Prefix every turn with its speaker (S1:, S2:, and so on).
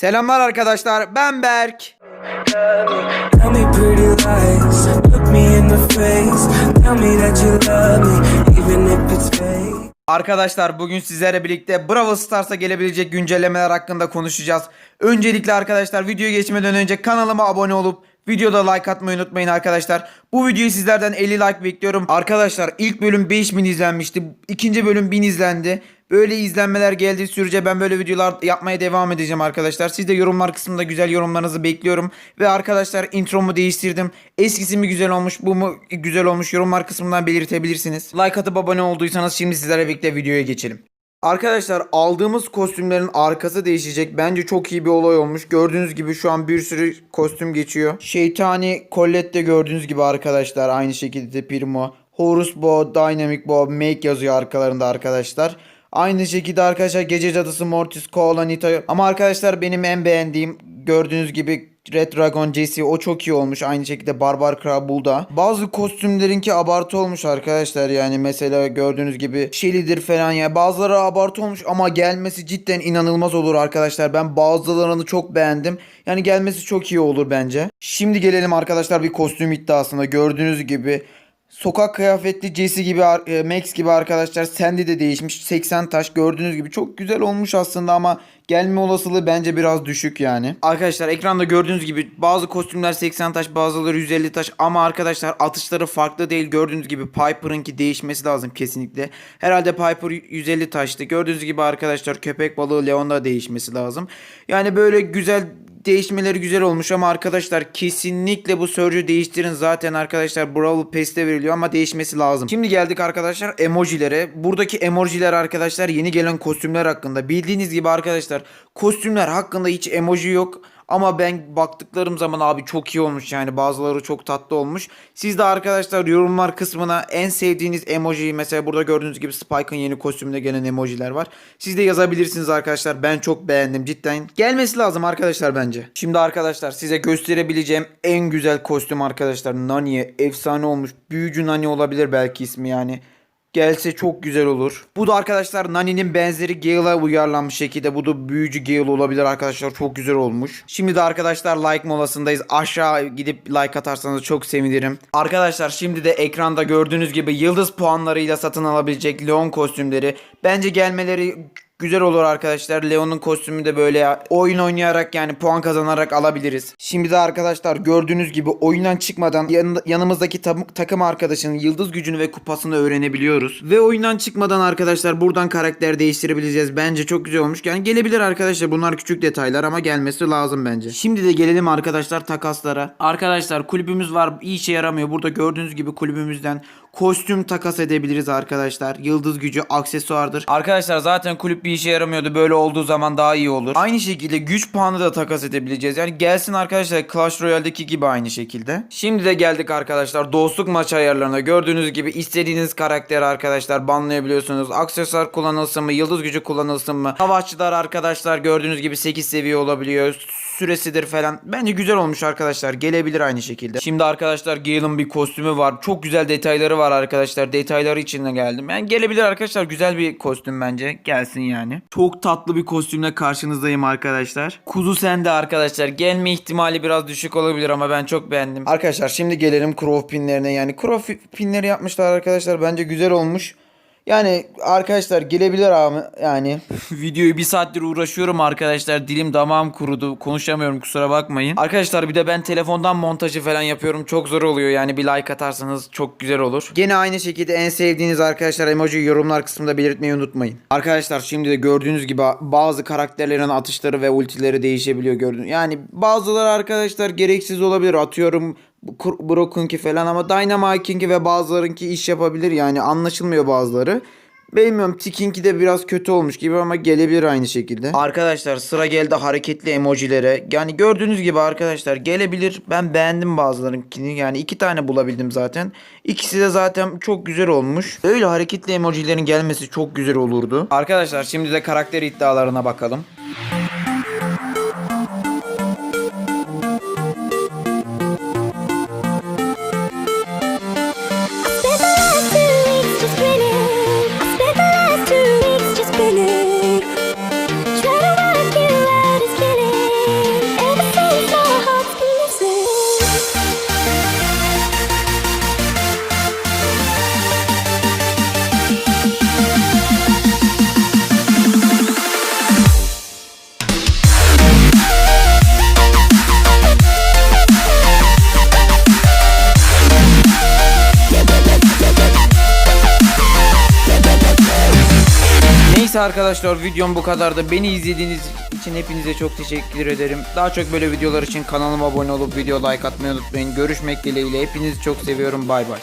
S1: Selamlar arkadaşlar ben Berk. Arkadaşlar bugün sizlerle birlikte Brawl Stars'a gelebilecek güncellemeler hakkında konuşacağız. Öncelikle arkadaşlar videoya geçmeden önce kanalıma abone olup videoda like atmayı unutmayın arkadaşlar. Bu videoyu sizlerden 50 like bekliyorum. Arkadaşlar ilk bölüm 5000 izlenmişti. İkinci bölüm 1000 izlendi. Böyle izlenmeler geldiği sürece ben böyle videolar yapmaya devam edeceğim arkadaşlar. Siz de yorumlar kısmında güzel yorumlarınızı bekliyorum. Ve arkadaşlar intromu değiştirdim. Eskisi mi güzel olmuş bu mu güzel olmuş yorumlar kısmından belirtebilirsiniz. Like atıp abone olduysanız şimdi sizlerle birlikte videoya geçelim. Arkadaşlar aldığımız kostümlerin arkası değişecek. Bence çok iyi bir olay olmuş. Gördüğünüz gibi şu an bir sürü kostüm geçiyor. Şeytani Colette gördüğünüz gibi arkadaşlar. Aynı şekilde Primo. Horus Bo, Dynamic Bo, Make yazıyor arkalarında arkadaşlar. Aynı şekilde arkadaşlar Gece Cadısı Mortis, Koala, Nita. Ama arkadaşlar benim en beğendiğim gördüğünüz gibi Red Dragon Jesse o çok iyi olmuş. Aynı şekilde Barbar Kral Bull'da. Bazı kostümlerinki abartı olmuş arkadaşlar. Yani mesela gördüğünüz gibi Shelly'dir falan ya. Bazıları abartı olmuş ama gelmesi cidden inanılmaz olur arkadaşlar. Ben bazılarını çok beğendim. Yani gelmesi çok iyi olur bence. Şimdi gelelim arkadaşlar bir kostüm iddiasına. Gördüğünüz gibi Sokak kıyafetli Jesse gibi e, Max gibi arkadaşlar Sandy de değişmiş 80 taş gördüğünüz gibi çok güzel olmuş aslında ama gelme olasılığı bence biraz düşük yani. Arkadaşlar ekranda gördüğünüz gibi bazı kostümler 80 taş bazıları 150 taş ama arkadaşlar atışları farklı değil gördüğünüz gibi Piper'ınki değişmesi lazım kesinlikle. Herhalde Piper 150 taştı gördüğünüz gibi arkadaşlar köpek balığı Leon'da değişmesi lazım. Yani böyle güzel değişmeleri güzel olmuş ama arkadaşlar kesinlikle bu Surge'ü değiştirin. Zaten arkadaşlar Brawl Pass'te veriliyor ama değişmesi lazım. Şimdi geldik arkadaşlar emojilere. Buradaki emojiler arkadaşlar yeni gelen kostümler hakkında. Bildiğiniz gibi arkadaşlar kostümler hakkında hiç emoji yok. Ama ben baktıklarım zaman abi çok iyi olmuş yani bazıları çok tatlı olmuş. Siz de arkadaşlar yorumlar kısmına en sevdiğiniz emojiyi mesela burada gördüğünüz gibi Spike'ın yeni kostümünde gelen emojiler var. Siz de yazabilirsiniz arkadaşlar. Ben çok beğendim cidden. Gelmesi lazım arkadaşlar bence. Şimdi arkadaşlar size gösterebileceğim en güzel kostüm arkadaşlar. Nani'ye efsane olmuş. Büyücü Nani olabilir belki ismi yani. Gelse çok güzel olur. Bu da arkadaşlar Nani'nin benzeri Gale'a uyarlanmış şekilde. Bu da büyücü Gale olabilir arkadaşlar. Çok güzel olmuş. Şimdi de arkadaşlar like molasındayız. Aşağı gidip like atarsanız çok sevinirim. Arkadaşlar şimdi de ekranda gördüğünüz gibi yıldız puanlarıyla satın alabilecek Leon kostümleri. Bence gelmeleri güzel olur arkadaşlar. Leon'un kostümü de böyle oyun oynayarak yani puan kazanarak alabiliriz. Şimdi de arkadaşlar gördüğünüz gibi oyundan çıkmadan yanında- yanımızdaki tam- takım arkadaşının yıldız gücünü ve kupasını öğrenebiliyoruz. Ve oyundan çıkmadan arkadaşlar buradan karakter değiştirebileceğiz. Bence çok güzel olmuş. Yani gelebilir arkadaşlar. Bunlar küçük detaylar ama gelmesi lazım bence. Şimdi de gelelim arkadaşlar takaslara. Arkadaşlar kulübümüz var. İyi işe yaramıyor. Burada gördüğünüz gibi kulübümüzden kostüm takas edebiliriz arkadaşlar. Yıldız gücü aksesuardır. Arkadaşlar zaten kulüp bir işe yaramıyordu. Böyle olduğu zaman daha iyi olur. Aynı şekilde güç puanı da takas edebileceğiz. Yani gelsin arkadaşlar Clash Royale'deki gibi aynı şekilde. Şimdi de geldik arkadaşlar dostluk maç ayarlarına. Gördüğünüz gibi istediğiniz karakteri arkadaşlar banlayabiliyorsunuz. Aksesuar kullanılsın mı? Yıldız gücü kullanılsın mı? Savaşçılar arkadaşlar gördüğünüz gibi 8 seviye olabiliyor süresidir falan. Bence güzel olmuş arkadaşlar. Gelebilir aynı şekilde. Şimdi arkadaşlar Gale'ın bir kostümü var. Çok güzel detayları var arkadaşlar. Detayları için de geldim. Yani gelebilir arkadaşlar. Güzel bir kostüm bence. Gelsin yani. Çok tatlı bir kostümle karşınızdayım arkadaşlar. Kuzu sende arkadaşlar. Gelme ihtimali biraz düşük olabilir ama ben çok beğendim. Arkadaşlar şimdi gelelim Crow pinlerine. Yani Crow pinleri yapmışlar arkadaşlar. Bence güzel olmuş. Yani arkadaşlar gelebilir abi yani. Videoyu bir saattir uğraşıyorum arkadaşlar. Dilim damağım kurudu. Konuşamıyorum kusura bakmayın. Arkadaşlar bir de ben telefondan montajı falan yapıyorum. Çok zor oluyor yani bir like atarsanız çok güzel olur. Gene aynı şekilde en sevdiğiniz arkadaşlar emoji yorumlar kısmında belirtmeyi unutmayın. Arkadaşlar şimdi de gördüğünüz gibi bazı karakterlerin atışları ve ultileri değişebiliyor gördüğünüz. Yani bazıları arkadaşlar gereksiz olabilir. Atıyorum Broken'ki falan ama Dynamite'inki ve bazılarınki iş yapabilir yani anlaşılmıyor bazıları. Bilmiyorum Tikinki de biraz kötü olmuş gibi ama gelebilir aynı şekilde. Arkadaşlar sıra geldi hareketli emojilere. Yani gördüğünüz gibi arkadaşlar gelebilir. Ben beğendim bazılarınkini. Yani iki tane bulabildim zaten. İkisi de zaten çok güzel olmuş. Öyle hareketli emojilerin gelmesi çok güzel olurdu. Arkadaşlar şimdi de karakter iddialarına bakalım. Arkadaşlar videom bu kadardı. Beni izlediğiniz için hepinize çok teşekkür ederim. Daha çok böyle videolar için kanalıma abone olup video like atmayı unutmayın. Görüşmek dileğiyle. Hepinizi çok seviyorum. Bay bay.